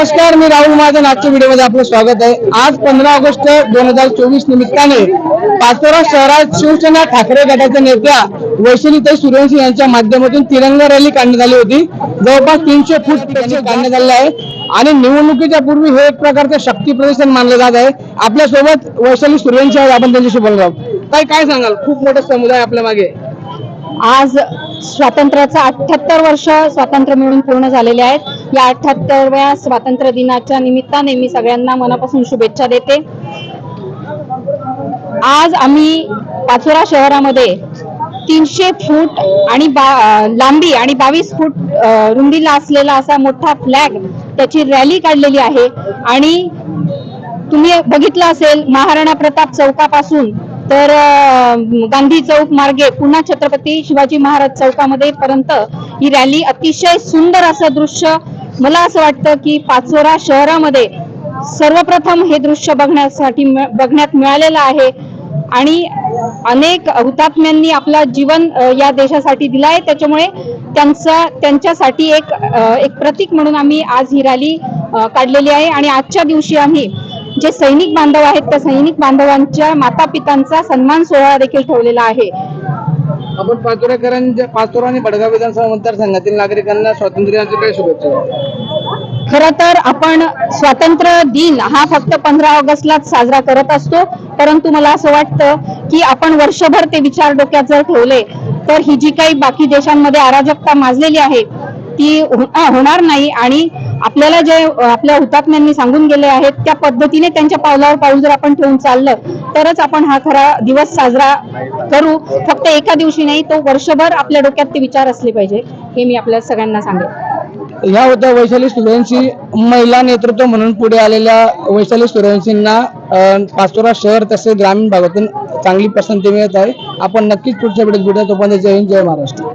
नमस्कार मी राहुल. महाजन आजच्या व्हिडिओमध्ये आपलं स्वागत आहे. आज पंधरा ऑगस्ट दोन हजार चोवीस निमित्ताने पाचोरा शहरात शिवसेना ठाकरे गटाच्या नेत्या वैशालीताई सूर्यवंशी यांच्या माध्यमातून तिरंगा रॅली काढण्यात आली होती. जवळपास तीनशे फूट काढण्यात आले आहे. आणि निवडणुकीच्या पूर्वी हे एक प्रकारचं शक्ती प्रदर्शन मानलं जात आहे. आपल्यासोबत वैशाली सूर्यवंशी आहेत. आपण त्यांच्याशी बोललो आहोत. ताई काय सांगाल? खूप मोठा समुदाय आपल्या मागे आज स्वातंत्र्याचं अठ्याहत्तर वर्ष स्वातंत्र्य मिळून पूर्ण झालेले आहेत. या अठ्याहत्तरव्या स्वातंत्र्य दिनाच्या निमित्ताने मी सगळ्यांना मनापासून शुभेच्छा देते. आज आम्ही पाचोरा शहरामध्ये तीनशे फूट आणि बा लांबी आणि बावीस फूट रुंदीला असलेला असा मोठा फ्लॅग त्याची रॅली काढलेली आहे. आणि तुम्ही बघितलं असेल महाराणा प्रताप चौकापासून तर गांधी चौक मार्गे पुन्हा छत्रपती शिवाजी महाराज चौकामध्ये पर्यंत ही रॅली अतिशय सुंदर असं दृश्य मला असं वाटतं की पाचोरा शहरामध्ये सर्वप्रथम हे दृश्य बघण्यासाठी बघण्यात मिळालेलं आहे. आणि अनेक हुतात्म्यांनी आपला जीवन या देशासाठी दिलं आहे त्याच्यामुळे त्यांचा त्यांच्यासाठी एक एक प्रतीक म्हणून आम्ही आज ही रॅली काढलेली आहे. आणि आजच्या दिवशी आम्ही जे सैनिक बांधव आहेत त्या सैनिक बांधवांच्या माता पितांचा सन्मान सोहळा देखील ठेवलेला आहे. आपण पाचोरेकरांच्या पाचोरा आणि बडगाव विधानसभा मतदारसंघातील नागरिकांना स्वातंत्र्याच्या काय शुभेच्छा खर तर आपण स्वातंत्र्य दिन हा फक्त पंधरा ऑगस्टलाच साजरा करत असतो परंतु मला असं वाटतं की आपण वर्षभर ते विचार डोक्यात जर ठेवले तर ही जी काही बाकी देशांमध्ये अराजकता माजलेली आहे ती होणार नाही आणि आपल्याला जे आपल्या हुतात्म्यांनी सांगून गेले आहेत त्या पद्धतीने त्यांच्या पावलावर पाऊल जर आपण ठेवून चाललं तरच आपण हा खरा दिवस साजरा करू. फक्त एका दिवशी नाही तो वर्षभर आपल्या डोक्यात ते विचार असले पाहिजे हे मी आपल्या सगळ्यांना सांगेन. ह्या होत्या वैशाली सूर्यवंशी महिला नेतृत्व म्हणून पुढे आलेल्या वैशाली सूर्यवंशींना पाचोरा शहर तसेच ग्रामीण भागातून चांगली पसंती मिळत आहे. आपण नक्कीच पुढच्या वेळेस भेटूया तोपर्यंत जय हिंद जय महाराष्ट्र.